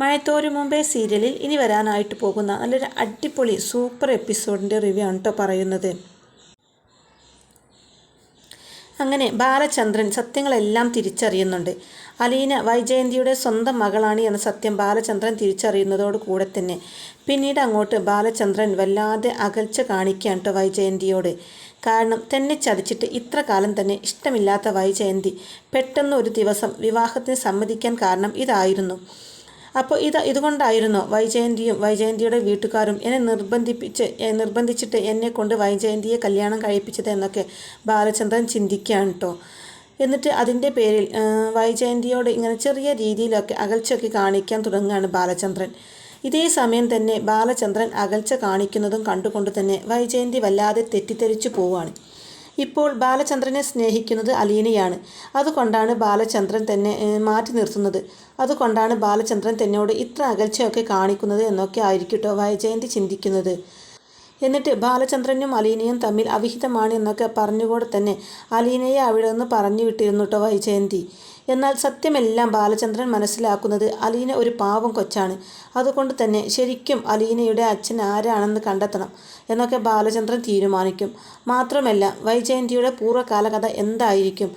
മഴത്തോരു മുമ്പേ സീരിയലിൽ ഇനി വരാനായിട്ട് പോകുന്ന നല്ലൊരു അടിപൊളി സൂപ്പർ എപ്പിസോഡിന്റെ റിവ്യൂ ആണ് കേട്ടോ പറയുന്നത്. അങ്ങനെ ബാലചന്ദ്രൻ സത്യങ്ങളെല്ലാം തിരിച്ചറിയുന്നുണ്ട്. അലീന വൈജയന്തിയുടെ സ്വന്തം മകളാണ് എന്ന സത്യം ബാലചന്ദ്രൻ തിരിച്ചറിയുന്നതോട് കൂടെ തന്നെ. പിന്നീട് അങ്ങോട്ട് ബാലചന്ദ്രൻ വല്ലാതെ അകൽച്ച കാണിക്കുകയാണ് കേട്ടോ വൈജയന്തിയോട്. കാരണം തന്നെ ചതിച്ചിട്ട് ഇത്ര കാലം തന്നെ ഇഷ്ടമില്ലാത്ത വൈജയന്തി പെട്ടെന്ന് ഒരു ദിവസം വിവാഹത്തിന് സമ്മതിക്കാൻ കാരണം ഇതായിരുന്നു. അപ്പോൾ ഇത് ഇതുകൊണ്ടായിരുന്നു വൈജയന്തിയും വൈജയന്തിയുടെ വീട്ടുകാരും എന്നെ നിർബന്ധിപ്പിച്ച് നിർബന്ധിച്ചിട്ട് എന്നെ കൊണ്ട് വൈജയന്തിയെ കല്യാണം കഴിപ്പിച്ചത് എന്നൊക്കെ ബാലചന്ദ്രൻ ചിന്തിക്കുകയാണ് കേട്ടോ എന്നിട്ട് അതിന്റെ പേരിൽ വൈജയന്തിയോട് ഇങ്ങനെ ചെറിയ രീതിയിലൊക്കെ അകൽച്ചയൊക്കെ കാണിക്കാൻ തുടങ്ങുകയാണ് ബാലചന്ദ്രൻ. ഇതേ സമയം തന്നെ ബാലചന്ദ്രൻ അകൽച്ച കാണിക്കുന്നതും കണ്ടുകൊണ്ട് തന്നെ വൈജയന്തി വല്ലാതെ തെറ്റിദ്ധരിച്ചു പോവുകയാണ്. ഇപ്പോൾ ബാലചന്ദ്രനെ സ്നേഹിക്കുന്നത് അലീനയാണ്. അതുകൊണ്ടാണ് ബാലചന്ദ്രൻ തന്നെ മാറ്റി നിർത്തുന്നത്. അതുകൊണ്ടാണ് ബാലചന്ദ്രൻ തന്നോട് ഇത്ര അകൽച്ചയൊക്കെ കാണിക്കുന്നത് എന്നൊക്കെ ആയിരിക്കട്ടോ വൈജയന്തി ചിന്തിക്കുന്നത്. എന്നിട്ട് ബാലചന്ദ്രനും അലീനയും തമ്മിൽ അവിഹിതമാണ് എന്നൊക്കെ പറഞ്ഞുകൂടെ തന്നെ അലീനയെ അവിടെ നിന്ന് പറഞ്ഞു വിട്ടിരുന്നു കേട്ടോ വൈജയന്തി എന്നാൽ സത്യമെല്ലാം ബാലചന്ദ്രൻ മനസ്സിലാക്കുന്നത് അലീന ഒരു പാവം കൊച്ചാണ്. അതുകൊണ്ട് തന്നെ ശരിക്കും അലീനയുടെ അച്ഛൻ ആരാണെന്ന് കണ്ടെത്തണം എന്നൊക്കെ ബാലചന്ദ്രൻ തീരുമാനിക്കും. മാത്രമല്ല വൈജയന്തിയുടെ പൂർവകാലകഥ എന്തായിരിക്കും?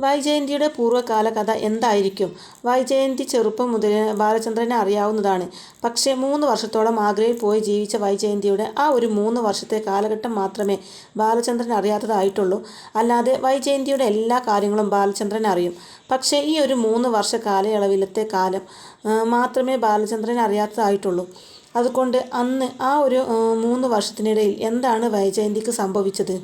വൈജയന്തിയുടെ പൂർവകാല കഥ എന്തായിരിക്കും? വൈജയന്തി ചെറുപ്പം മുതൽ ബാലചന്ദ്രനെ അറിയാവുന്നതാണ്. പക്ഷേ മൂന്ന് വർഷത്തോളം ആഗ്രയിൽ പോയി ജീവിച്ച വൈജയന്തിയുടെ ആ ഒരു മൂന്ന് വർഷത്തെ കാലഘട്ടം മാത്രമേ ബാലചന്ദ്രൻ അറിയാത്തതായിട്ടുള്ളൂ. അല്ലാതെ വൈജയന്തിയുടെ എല്ലാ കാര്യങ്ങളും ബാലചന്ദ്രൻ അറിയും. പക്ഷേ ഈ ഒരു മൂന്ന് വർഷ കാലയളവിലത്തെ കാലം മാത്രമേ ബാലചന്ദ്രൻ അറിയാത്തതായിട്ടുള്ളൂ. അതുകൊണ്ട് അന്ന് ആ ഒരു മൂന്ന് വർഷത്തിനിടയിൽ എന്താണ് വൈജയന്തിക്ക് സംഭവിച്ചത്?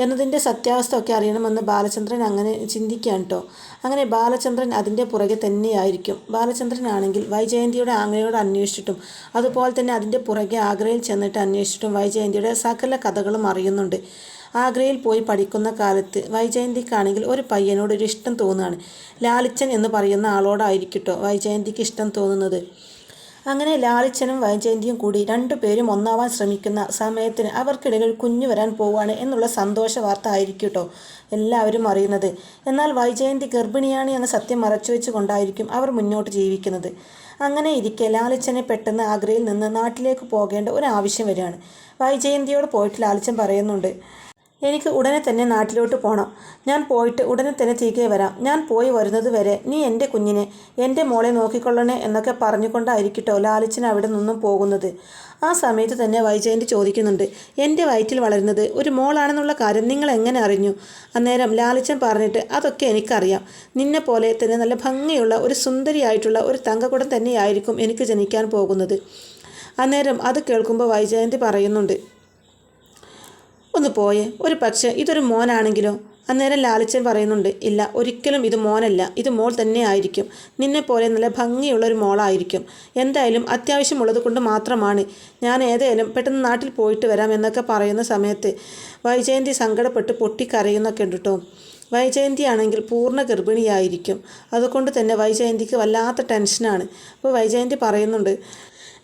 എന്നതിന്റെ സത്യാവസ്ഥ ഒക്കെ അറിയണമെന്ന് ബാലചന്ദ്രൻ അങ്ങനെ ചിന്തിക്കുകയാണ് കേട്ടോ അങ്ങനെ ബാലചന്ദ്രൻ അതിന്റെ പുറകെ തന്നെയായിരിക്കും. ബാലചന്ദ്രനാണെങ്കിൽ വൈജയന്തിയുടെ ആംഗ്ലയോട് അന്വേഷിച്ചിട്ടും അതുപോലെ തന്നെ അതിന്റെ പുറകെ ആഗ്രയിൽ ചെന്നിട്ട് അന്വേഷിച്ചിട്ടും വൈജയന്തിയുടെ സകല കഥകളും അറിയുന്നുണ്ട്. ആഗ്രയിൽ പോയി പഠിക്കുന്ന കാലത്ത് വൈജയന്തിക്കാണെങ്കിൽ ഒരു പയ്യനോട് ഒരു ഇഷ്ടം തോന്നുകയാണ്. ലാലിച്ചൻ എന്ന് പറയുന്ന ആളോടായിരിക്കട്ടോ വൈജയന്തിക്ക് ഇഷ്ടം തോന്നുന്നത്. അങ്ങനെ ലാളിച്ചനും വൈജയന്തിയും കൂടി രണ്ടുപേരും ഒന്നാവാൻ ശ്രമിക്കുന്ന സമയത്തിന് അവർക്കിടയിൽ കുഞ്ഞു വരാൻ പോവുകയാണ് എന്നുള്ള സന്തോഷ വാർത്ത ആയിരിക്കും കേട്ടോ എല്ലാവരും അറിയുന്നത്. എന്നാൽ വൈജയന്തി ഗർഭിണിയാണ് എന്ന സത്യം മറച്ചു കൊണ്ടായിരിക്കും അവർ മുന്നോട്ട് ജീവിക്കുന്നത്. അങ്ങനെ ഇരിക്കെ ലാലിച്ചനെ പെട്ടെന്ന് ആഗ്രയിൽ നിന്ന് നാട്ടിലേക്ക് പോകേണ്ട ഒരു ആവശ്യം വരികയാണ്. വൈജയന്തിയോട് പോയിട്ട് ലാലിച്ചൻ പറയുന്നുണ്ട് എനിക്ക് ഉടനെ തന്നെ നാട്ടിലോട്ട് പോകണം ഞാൻ പോയിട്ട് ഉടനെ തന്നെ തിരികെ വരാം. ഞാൻ പോയി വരുന്നത് വരെ നീ എന്റെ കുഞ്ഞിനെ എന്റെ മോളെ നോക്കിക്കൊള്ളണേ എന്നൊക്കെ പറഞ്ഞുകൊണ്ടായിരിക്കട്ടോ ലാലിച്ചൻ അവിടെ നിന്നും പോകുന്നത്. ആ സമയത്ത് തന്നെ വൈജയന്റെ ചോദിക്കുന്നുണ്ട് എന്റെ വയറ്റിൽ വളരുന്നത് ഒരു മോളാണെന്നുള്ള കാര്യം നിങ്ങൾ എങ്ങനെ അറിഞ്ഞു? അന്നേരം ലാലിച്ചൻ പറഞ്ഞിട്ട് അതൊക്കെ എനിക്കറിയാം. നിന്നെ പോലെ തന്നെ നല്ല ഭംഗിയുള്ള ഒരു സുന്ദരിയായിട്ടുള്ള ഒരു തങ്കക്കുടം തന്നെയായിരിക്കും എനിക്ക് ജനിക്കാൻ പോകുന്നത്. അന്നേരം അത് കേൾക്കുമ്പോൾ വൈജയന്തി പറയുന്നുണ്ട് ഒന്ന് പോയേ. ഒരു പക്ഷേ ഇതൊരു മോനാണെങ്കിലോ? അന്നേരം ലാലിച്ചൻ പറയുന്നുണ്ട് ഇല്ല ഒരിക്കലും ഇത് മോനല്ല ഇത് മോൾ തന്നെ ആയിരിക്കും. നിന്നെ പോലെ നല്ല ഭംഗിയുള്ള ഒരു മോളായിരിക്കും. എന്തായാലും അത്യാവശ്യമുള്ളത് കൊണ്ട് മാത്രമാണ് ഞാൻ ഏതായാലും പെട്ടെന്ന് നാട്ടിൽ പോയിട്ട് വരാം എന്നൊക്കെ പറയുന്ന സമയത്ത് വൈജയന്തി സങ്കടപ്പെട്ട് പൊട്ടിക്കരയുന്നൊക്കെ ഉണ്ട് കേട്ടോ വൈജയന്തി ആണെങ്കിൽ പൂർണ ഗർഭിണിയായിരിക്കും. അതുകൊണ്ട് തന്നെ വൈജയന്തിക്ക് വല്ലാത്ത ടെൻഷനാണ്. അപ്പോൾ വൈജയന്തി പറയുന്നുണ്ട്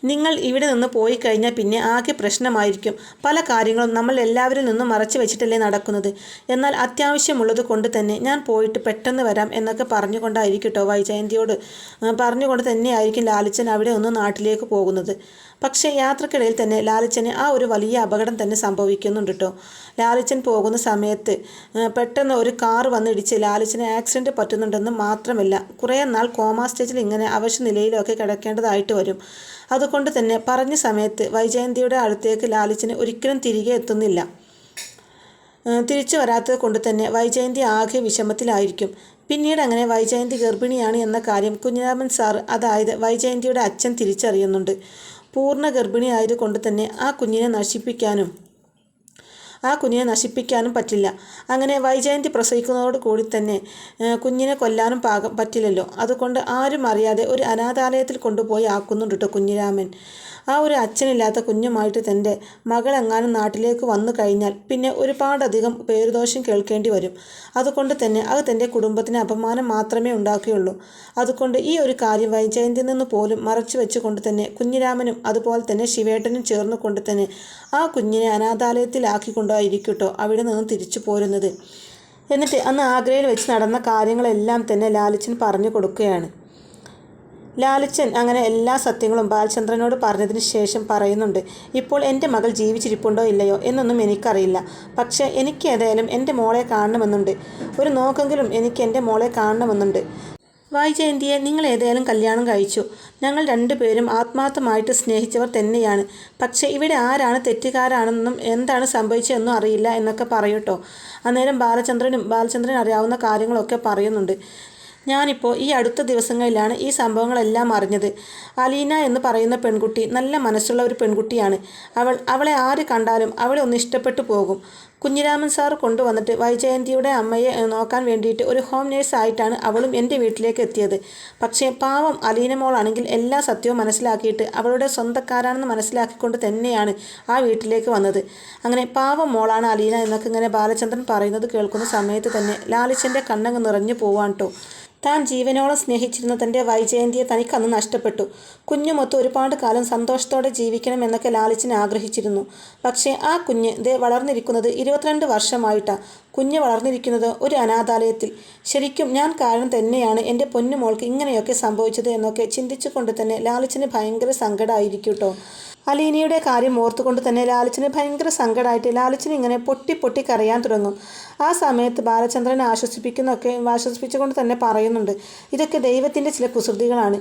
നിങ്ങൾ ഇവിടെ നിന്ന് പോയി കഴിഞ്ഞാൽ പിന്നെ ആകെ പ്രശ്നമായിരിക്കും. പല കാര്യങ്ങളും നമ്മൾ എല്ലാവരിൽ നിന്നും മറച്ചു വെച്ചിട്ടല്ലേ നടക്കുന്നത്. എന്നാൽ അത്യാവശ്യമുള്ളത് കൊണ്ട് തന്നെ ഞാൻ പോയിട്ട് പെട്ടെന്ന് വരാം എന്നൊക്കെ പറഞ്ഞുകൊണ്ടായിരിക്കും കേട്ടോ വൈജയന്തിയോട് പറഞ്ഞുകൊണ്ട് തന്നെയായിരിക്കും ലാലിച്ചൻ അവിടെ ഒന്ന് നാട്ടിലേക്ക് പോകുന്നത്. പക്ഷേ യാത്രക്കിടയിൽ തന്നെ ലാലിച്ചന് ആ ഒരു വലിയ അപകടം തന്നെ സംഭവിക്കുന്നുണ്ട് കേട്ടോ ലാലിച്ചൻ പോകുന്ന സമയത്ത് പെട്ടെന്ന് ഒരു കാർ വന്നിടിച്ച് ലാലിച്ചന് ആക്സിഡന്റ് പറ്റുന്നുണ്ടെന്ന് മാത്രമല്ല കുറേ നാൾ കോമാ സ്റ്റേജിൽ ഇങ്ങനെ അവശ്യ നിലയിലൊക്കെ കിടക്കേണ്ടതായിട്ട് വരും. അതുകൊണ്ട് തന്നെ പറഞ്ഞ സമയത്ത് വൈജയന്തിയുടെ അടുത്തേക്ക് ലാലിച്ചന് ഒരിക്കലും തിരികെ എത്തുന്നില്ല. തിരിച്ചു വരാത്തത് കൊണ്ട് തന്നെ വൈജയന്തി ആകെ വിഷമത്തിലായിരിക്കും. പിന്നീട് അങ്ങനെ വൈജയന്തി ഗർഭിണിയാണ് എന്ന കാര്യം കുഞ്ഞിരാമൻ സാർ അതായത് വൈജയന്തിയുടെ അച്ഛൻ തിരിച്ചറിയുന്നുണ്ട്. പൂർണ ഗർഭിണിയായത് കൊണ്ട് തന്നെ ആ കുഞ്ഞിനെ നശിപ്പിക്കാനും ആ കുഞ്ഞിനെ നശിപ്പിക്കാനും പറ്റില്ല. അങ്ങനെ വൈജയന്തി പ്രസവിക്കുന്നതോട് കൂടി തന്നെ കുഞ്ഞിനെ കൊല്ലാനും പാകം പറ്റില്ലല്ലോ. അതുകൊണ്ട് ആരും അറിയാതെ ഒരു അനാഥാലയത്തിൽ കൊണ്ടുപോയി ആക്കുന്നുണ്ട് കേട്ടോ കുഞ്ഞിരാമൻ. ആ ഒരു അച്ഛനില്ലാത്ത കുഞ്ഞുമായിട്ട് തന്റെ മകളെങ്ങാനും നാട്ടിലേക്ക് വന്നു കഴിഞ്ഞാൽ പിന്നെ ഒരുപാടധികം പേരുദോഷം കേൾക്കേണ്ടി വരും. അതുകൊണ്ട് തന്നെ അത് തന്റെ കുടുംബത്തിന് അപമാനം മാത്രമേ ഉണ്ടാക്കുകയുള്ളൂ. അതുകൊണ്ട് ഈ ഒരു കാര്യം വൈജയന്തിൽ നിന്ന് പോലും മറച്ചു വെച്ചുകൊണ്ട് തന്നെ കുഞ്ഞിരാമനും അതുപോലെ തന്നെ ശിവേട്ടനും ചേർന്നുകൊണ്ട് തന്നെ ആ കുഞ്ഞിനെ അനാഥാലയത്തിലാക്കിക്കൊണ്ടായിരിക്കട്ടോ അവിടെ നിന്ന് തിരിച്ചു പോരുന്നത്. എന്നിട്ട് അന്ന് ആഗ്രയിൽ വെച്ച് നടന്ന കാര്യങ്ങളെല്ലാം തന്നെ ലാലിച്ചൻ പറഞ്ഞു കൊടുക്കുകയാണ്. ലാലിച്ചൻ അങ്ങനെ എല്ലാ സത്യങ്ങളും ബാലചന്ദ്രനോട് പറഞ്ഞതിന് ശേഷം പറയുന്നുണ്ട് ഇപ്പോൾ എന്റെ മകൾ ജീവിച്ചിരിപ്പുണ്ടോ ഇല്ലയോ എന്നൊന്നും എനിക്കറിയില്ല. പക്ഷേ എനിക്ക് ഏതായാലും എന്റെ മോളെ കാണണമെന്നുണ്ട്. ഒരു നോക്കെങ്കിലും എനിക്ക് എന്റെ മോളെ കാണണമെന്നുണ്ട്. വൈജയന്തിയെ നിങ്ങൾ ഏതായാലും കല്യാണം കഴിച്ചു. ഞങ്ങൾ രണ്ടുപേരും ആത്മാർത്ഥമായിട്ട് സ്നേഹിച്ചവർ തന്നെയാണ്. പക്ഷേ ഇവിടെ ആരാണ് തെറ്റുകാരാണെന്നും എന്താണ് സംഭവിച്ചതെന്നും അറിയില്ല എന്നൊക്കെ പറയൂട്ടോ. അന്നേരം ബാലചന്ദ്രനും ബാലചന്ദ്രൻ അറിയാവുന്ന കാര്യങ്ങളൊക്കെ പറയുന്നുണ്ട്. ഞാനിപ്പോൾ ഈ അടുത്ത ദിവസങ്ങളിലാണ് ഈ സംഭവങ്ങളെല്ലാം അറിഞ്ഞത്. അലീന എന്ന് പറയുന്ന പെൺകുട്ടി നല്ല മനസ്സുള്ള ഒരു പെൺകുട്ടിയാണ്. അവൾ അവളെ ആര് കണ്ടാലും അവളെ ഒന്ന് ഇഷ്ടപ്പെട്ടു പോകും. കുഞ്ഞിരാമൻ സാർ കൊണ്ടുവന്നിട്ട് വൈജയന്തിയുടെ അമ്മയെ നോക്കാൻ വേണ്ടിയിട്ട് ഒരു ഹോം നേഴ്സ് ആയിട്ടാണ് അവളും എന്റെ വീട്ടിലേക്ക് എത്തിയത്. പക്ഷേ പാവം അലീന മോളാണെങ്കിൽ എല്ലാ സത്യവും മനസ്സിലാക്കിയിട്ട് അവളുടെ സ്വന്തക്കാരാണെന്ന് മനസ്സിലാക്കിക്കൊണ്ട് തന്നെയാണ് ആ വീട്ടിലേക്ക് വന്നത്. അങ്ങനെ പാവം മോളാണ് അലീന എന്നൊക്കെ ഇങ്ങനെ ബാലചന്ദ്രൻ പറയുന്നത് കേൾക്കുന്ന സമയത്ത് തന്നെ ലാലിച്ചന്റെ കണ്ണങ്ങ് നിറഞ്ഞു പോവാൻ കേട്ടോ താൻ ജീവനോളം സ്നേഹിച്ചിരുന്ന തന്റെ വൈജയന്തിയെ തനിക്കന്ന് നഷ്ടപ്പെട്ടു. കുഞ്ഞുമൊത്ത് ഒരുപാട് കാലം സന്തോഷത്തോടെ ജീവിക്കണം എന്നൊക്കെ ലാലിച്ചൻ ആഗ്രഹിച്ചിരുന്നു. പക്ഷേ ആ കുഞ്ഞ് ദേ വളർന്നിരിക്കുന്നത് ഇരുപത്തിരണ്ട് വർഷമായിട്ടാണ് കുഞ്ഞ് വളർന്നിരിക്കുന്നത് ഒരു അനാഥാലയത്തിൽ. ശരിക്കും ഞാൻ കാരണം തന്നെയാണ് എന്റെ പൊന്നുമോൾക്ക് ഇങ്ങനെയൊക്കെ സംഭവിച്ചത് എന്നൊക്കെ ചിന്തിച്ചുകൊണ്ട് തന്നെ ലാലിച്ചന് ഭയങ്കര സങ്കടമായിരിക്കും കേട്ടോ അലീനയുടെ കാര്യം ഓർത്തുകൊണ്ട് തന്നെ ലാലിച്ചന് ഭയങ്കര സങ്കടമായിട്ട് ലാലിച്ചന് ഇങ്ങനെ പൊട്ടി പൊട്ടി കരയാൻ തുടങ്ങും. ആ സമയത്ത് ബാലചന്ദ്രനെ ആശ്വസിപ്പിക്കുന്നൊക്കെ ആശ്വസിപ്പിച്ചുകൊണ്ട് തന്നെ പറയുന്നുണ്ട്. ഇതൊക്കെ ദൈവത്തിന്റെ ചില കുസൃതികളാണ്.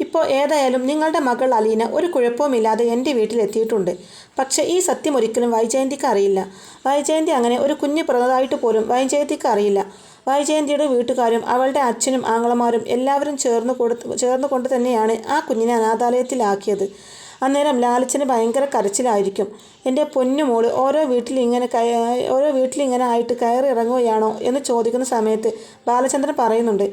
ഇപ്പോൾ ഏതായാലും നിങ്ങളുടെ മകൾ അലീന ഒരു കുഴപ്പവുമില്ലാതെ എന്റെ വീട്ടിലെത്തിയിട്ടുണ്ട്. പക്ഷേ ഈ സത്യം ഒരിക്കലും വൈജയന്തിക്ക് അറിയില്ല. വൈജയന്തി അങ്ങനെ ഒരു കുഞ്ഞ് പിറന്നതായിട്ട് പോലും വൈജയന്തിക്ക് അറിയില്ല. വൈജയന്തിയുടെ വീട്ടുകാരും അവളുടെ അച്ഛനും ആങ്ങളമാരും എല്ലാവരും ചേർന്ന് കൊടുത്ത് ചേർന്നുകൊണ്ട് തന്നെയാണ് ആ കുഞ്ഞിനെ അനാഥാലയത്തിലാക്കിയത്. അന്നേരം ലാലിച്ചന് ഭയങ്കര കരച്ചിലായിരിക്കും. എന്റെ പൊന്നുമോൾ ഓരോ വീട്ടിൽ ഇങ്ങനെ ഓരോ വീട്ടിൽ ഇങ്ങനെ ആയിട്ട് കയറി ഇറങ്ങുകയാണോ? എന്ന് ചോദിക്കുന്ന സമയത്ത് ബാലചന്ദ്രൻ പറയുന്നുണ്ട്.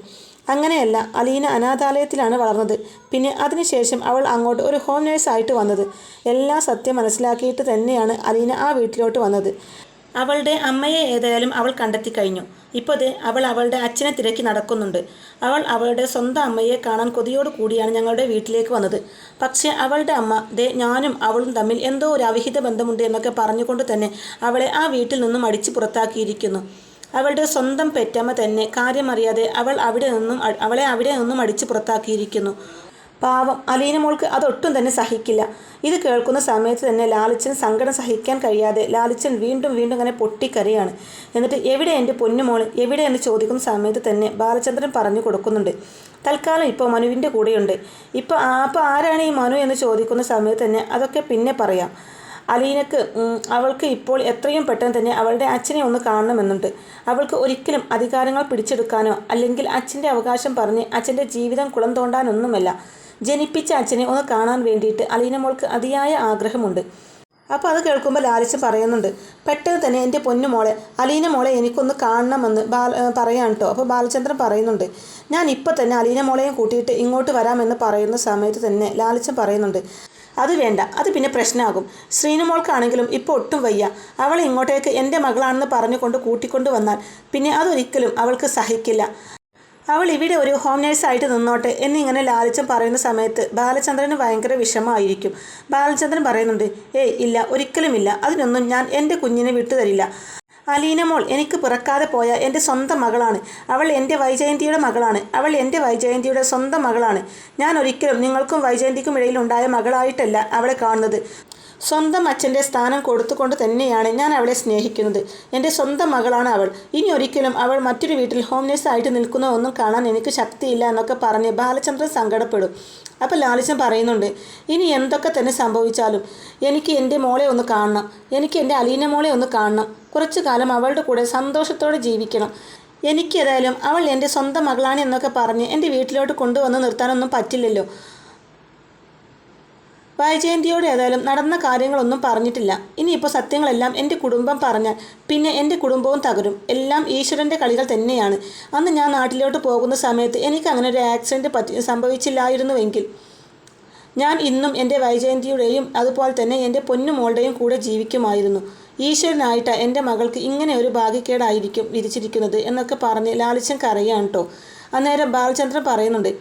അങ്ങനെയല്ല അലീന അനാഥാലയത്തിലാണ് വളർന്നത്. പിന്നെ അതിനുശേഷം അവൾ അങ്ങോട്ട് ഒരു ഹോം നേഴ്സായിട്ട് വന്നത്. എല്ലാ സത്യം മനസ്സിലാക്കിയിട്ട് തന്നെയാണ് അലീന ആ വീട്ടിലോട്ട് വന്നത്. അവളുടെ അമ്മയെ ഏതായാലും അവൾ കണ്ടെത്തി കഴിഞ്ഞു. ഇപ്പോൾ അവൾ അവളുടെ അച്ഛനെ തിരക്കി നടക്കുന്നുണ്ട്. അവൾ അവളുടെ സ്വന്തം അമ്മയെ കാണാൻ കൊതിയോട് കൂടിയാണ് ഞങ്ങളുടെ വീട്ടിലേക്ക് വന്നത്. പക്ഷേ അവളുടെ അമ്മ ദേ ഞാനും അവളും തമ്മിൽ എന്തോ ഒരു അവിഹിത ബന്ധമുണ്ട് എന്നൊക്കെ പറഞ്ഞുകൊണ്ട് തന്നെ അവളെ ആ വീട്ടിൽ നിന്നും അടിച്ചു പുറത്താക്കിയിരിക്കുന്നു. അവളുടെ സ്വന്തം പെറ്റമ്മ തന്നെ കാര്യമറിയാതെ അവൾ അവിടെ നിന്നും അവളെ അവിടെ നിന്നും അടിച്ചു പുറത്താക്കിയിരിക്കുന്നു. പാവം. അലീന മോൾക്ക് അതൊട്ടും തന്നെ സഹിക്കില്ല. ഇത് കേൾക്കുന്ന സമയത്ത് തന്നെ ലാലിച്ചൻ സങ്കടം സഹിക്കാൻ കഴിയാതെ ലാലിച്ചൻ വീണ്ടും വീണ്ടും അങ്ങനെ പൊട്ടിക്കരയാണ്. എന്നിട്ട് എവിടെ എന്റെ പൊന്നുമോൾ എവിടെ എന്ന് ചോദിക്കുന്ന സമയത്ത് തന്നെ ബാലചന്ദ്രൻ പറഞ്ഞു കൊടുക്കുന്നുണ്ട്. തൽക്കാലം ഇപ്പോൾ മനുവിന്റെ കൂടെയുണ്ട്. ഇപ്പോൾ അപ്പോൾ ആരാണ് ഈ മനു എന്ന് ചോദിക്കുന്ന സമയത്ത് തന്നെ അതൊക്കെ പിന്നെ പറയാം. അലീനക്ക് അവൾക്ക് ഇപ്പോൾ എത്രയും പെട്ടെന്ന് തന്നെ അവളുടെ അച്ഛനെ ഒന്ന് കാണണമെന്നുണ്ട്. അവൾക്ക് ഒരിക്കലും അധികാരങ്ങൾ പിടിച്ചെടുക്കാനോ അല്ലെങ്കിൽ അച്ഛന്റെ അവകാശം പറഞ്ഞ് അച്ഛന്റെ ജീവിതം കുളം തോണ്ടാനൊന്നുമല്ല. ജനിപ്പിച്ച അച്ഛനെ ഒന്ന് കാണാൻ വേണ്ടിയിട്ട് അലീന മോൾക്ക് അതിയായ ആഗ്രഹമുണ്ട്. അപ്പോൾ അത് കേൾക്കുമ്പോൾ ലാലിച്ച് പറയുന്നുണ്ട് പെട്ടെന്ന് തന്നെ എന്റെ പൊന്നു മോളെ അലീന മോളെ എനിക്കൊന്ന് കാണണമെന്ന് ബാല പറയാൻ കേട്ടോ അപ്പോൾ ബാലചന്ദ്രൻ പറയുന്നുണ്ട് ഞാൻ ഇപ്പോൾ തന്നെ അലീന മോളെയും കൂട്ടിയിട്ട് ഇങ്ങോട്ട് വരാമെന്ന് പറയുന്ന സമയത്ത് തന്നെ ലാലിച്ചൻ പറയുന്നുണ്ട് അത് വേണ്ട അത് പിന്നെ പ്രശ്നമാകും ശ്രീനുമോൾക്കാണെങ്കിലും ഇപ്പോൾ ഒട്ടും വയ്യ. അവളെ ഇങ്ങോട്ടേക്ക് എന്റെ മകളാണെന്ന് പറഞ്ഞുകൊണ്ട് കൂട്ടിക്കൊണ്ട് വന്നാൽ പിന്നെ അതൊരിക്കലും അവൾക്ക് സഹിക്കില്ല. അവൾ ഇവിടെ ഒരു ഹോം നേഴ്സായിട്ട് നിന്നോട്ടെ എന്നിങ്ങനെ ലാലിച്ചൻ പറയുന്ന സമയത്ത് ബാലചന്ദ്രന് ഭയങ്കര വിഷമമായിരിക്കും. ബാലചന്ദ്രൻ പറയുന്നുണ്ട് ഏയ് ഇല്ല ഒരിക്കലുമില്ല അതിനൊന്നും ഞാൻ എന്റെ കുഞ്ഞിനെ വിട്ടുതരില്ല അലീന മോൾ എനിക്ക് പിറക്കാതെ പോയ എന്റെ സ്വന്തം മകളാണ്. അവൾ എന്റെ വൈജയന്തിയുടെ മകളാണ്. അവൾ എന്റെ വൈജയന്തിയുടെ സ്വന്തം മകളാണ്. ഞാൻ ഒരിക്കലും നിങ്ങൾക്കും വൈജയന്തിക്കും ഇടയിൽ ഉണ്ടായ മകളായിട്ടല്ല അവളെ കാണുന്നത്. സ്വന്തം അച്ഛന്റെ സ്ഥാനം കൊടുത്തുകൊണ്ട് തന്നെയാണ് ഞാൻ അവളെ സ്നേഹിക്കുന്നത്. എന്റെ സ്വന്തം മകളാണ് അവൾ. ഇനി ഒരിക്കലും അവൾ മറ്റൊരു വീട്ടിൽ ഹോം നേഴ്സായിട്ട് നിൽക്കുന്ന ഒന്നും കാണാൻ എനിക്ക് ശക്തിയില്ല എന്നൊക്കെ പറഞ്ഞ് ബാലചന്ദ്രൻ സങ്കടപ്പെടും. അപ്പോൾ ലാലിച്ചൻ പറയുന്നുണ്ട് ഇനി എന്തൊക്കെ തന്നെ സംഭവിച്ചാലും എനിക്ക് എന്റെ മോളെ ഒന്ന് കാണണം. എനിക്ക് എന്റെ അലീന മോളെ ഒന്ന് കാണണം. കുറച്ചു കാലം അവളുടെ കൂടെ സന്തോഷത്തോടെ ജീവിക്കണം. എനിക്കേതായാലും അവൾ എന്റെ സ്വന്തം മകളാണ് എന്നൊക്കെ പറഞ്ഞ് എന്റെ വീട്ടിലോട്ട് കൊണ്ടുവന്ന് നിർത്താനൊന്നും പറ്റില്ലല്ലോ. വൈജയന്തിയോട് ഏതായാലും നടന്ന കാര്യങ്ങളൊന്നും പറഞ്ഞിട്ടില്ല. ഇനിയിപ്പോൾ സത്യങ്ങളെല്ലാം എന്റെ കുടുംബം പറഞ്ഞാൽ പിന്നെ എന്റെ കുടുംബവും തകരും. എല്ലാം ഈശ്വരന്റെ കളികൾ തന്നെയാണ്. അന്ന് ഞാൻ നാട്ടിലോട്ട് പോകുന്ന സമയത്ത് എനിക്ക് അങ്ങനെ ഒരു ആക്സിഡന്റ് പറ്റി സംഭവിച്ചില്ലായിരുന്നുവെങ്കിൽ ഞാൻ ഇന്നും എന്റെ വൈജയന്തിയുടെയും അതുപോലെ തന്നെ എന്റെ പൊന്നുമോളുടെയും കൂടെ ജീവിക്കുമായിരുന്നു. ഈശ്വരനായിട്ട് എന്റെ മകൾക്ക് ഇങ്ങനെ ഒരു ഭാഗ്യക്കേടായിരിക്കും വിധിച്ചിരിക്കുന്നത് എന്നൊക്കെ പറഞ്ഞ് ലാളിച്ചൻ കരയാണ് കേട്ടോ. അന്നേരം ബാലചന്ദ്രൻ പറയുന്നുണ്ട്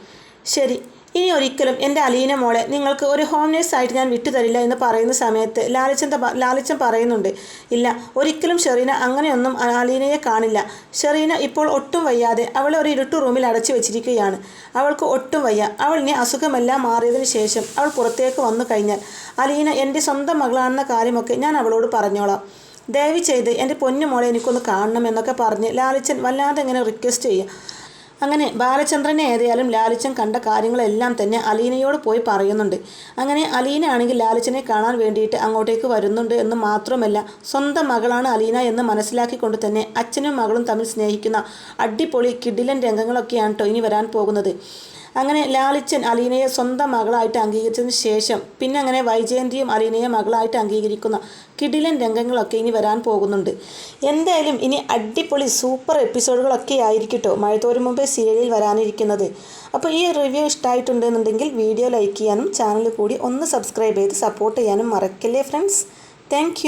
ശരി ഇനി ഒരിക്കലും എന്റെ അലീന മോളെ നിങ്ങൾക്ക് ഒരു ഹോം നേഴ്സായിട്ട് ഞാൻ വിട്ടുതരില്ല എന്ന് പറയുന്ന സമയത്ത് ലാലിച്ചൻ ലാലിച്ചൻ പറയുന്നുണ്ട്. ഇല്ല ഒരിക്കലും ഷെറീന അങ്ങനെയൊന്നും അലീനയെ കാണില്ല. ഷെറീന ഇപ്പോൾ ഒട്ടും വയ്യാതെ അവൾ ഒരു ഇരുട്ടു റൂമിൽ അടച്ചു വെച്ചിരിക്കുകയാണ്. അവൾക്ക് ഒട്ടും വയ്യ. അവൾ ഇനി അസുഖമെല്ലാം മാറിയതിന് ശേഷം അവൾ പുറത്തേക്ക് വന്നു കഴിഞ്ഞാൽ അലീന എന്റെ സ്വന്തം മകളാണെന്ന കാര്യമൊക്കെ ഞാൻ അവളോട് പറഞ്ഞോളാം. ദയവ് ചെയ്ത് എന്റെ പൊന്നു മോളെ എനിക്കൊന്ന് കാണണം എന്നൊക്കെ പറഞ്ഞ് ലാലിച്ചൻ വല്ലാതെ ഇങ്ങനെ റിക്വസ്റ്റ് ചെയ്യുക. അങ്ങനെ ബാലചന്ദ്രനെ ഏതായാലും ലാലിച്ചൻ കണ്ട കാര്യങ്ങളെല്ലാം തന്നെ അലീനയോട് പോയി പറയുന്നുണ്ട്. അങ്ങനെ അലീന ആണെങ്കിൽ ലാലിച്ചനെ കാണാൻ വേണ്ടിയിട്ട് അങ്ങോട്ടേക്ക് വരുന്നുണ്ട് എന്ന് മാത്രമല്ല സ്വന്തം മകളാണ് അലീന എന്ന് മനസ്സിലാക്കിക്കൊണ്ട് തന്നെ അച്ഛനും മകളും തമ്മിൽ സ്നേഹിക്കുന്ന അടിപൊളി കിഡിലൻ രംഗങ്ങളൊക്കെയാണ് കേട്ടോ ഇനി വരാൻ പോകുന്നത്. അങ്ങനെ ലാലിച്ചൻ അലീനയെ സ്വന്തം മകളായിട്ട് അംഗീകരിച്ചതിന് ശേഷം പിന്നെ അങ്ങനെ വൈജയന്തിയും അലീനയെ മകളായിട്ട് അംഗീകരിക്കുന്ന കിടിലൻ രംഗങ്ങളൊക്കെ ഇനി വരാൻ പോകുന്നുണ്ട്. എന്തായാലും ഇനി അടിപൊളി സൂപ്പർ എപ്പിസോഡുകളൊക്കെ ആയിരിക്കട്ടോ കേട്ടോ മഴത്തോരും മുമ്പേ സീരിയലിൽ വരാനിരിക്കുന്നത്. അപ്പോൾ ഈ റിവ്യൂ ഇഷ്ടമായിട്ടുണ്ടെന്നുണ്ടെങ്കിൽ വീഡിയോ ലൈക്ക് ചെയ്യാനും ചാനൽ കൂടി ഒന്ന് സബ്സ്ക്രൈബ് ചെയ്ത് സപ്പോർട്ട് ചെയ്യാനും മറക്കല്ലേ ഫ്രണ്ട്സ് താങ്ക്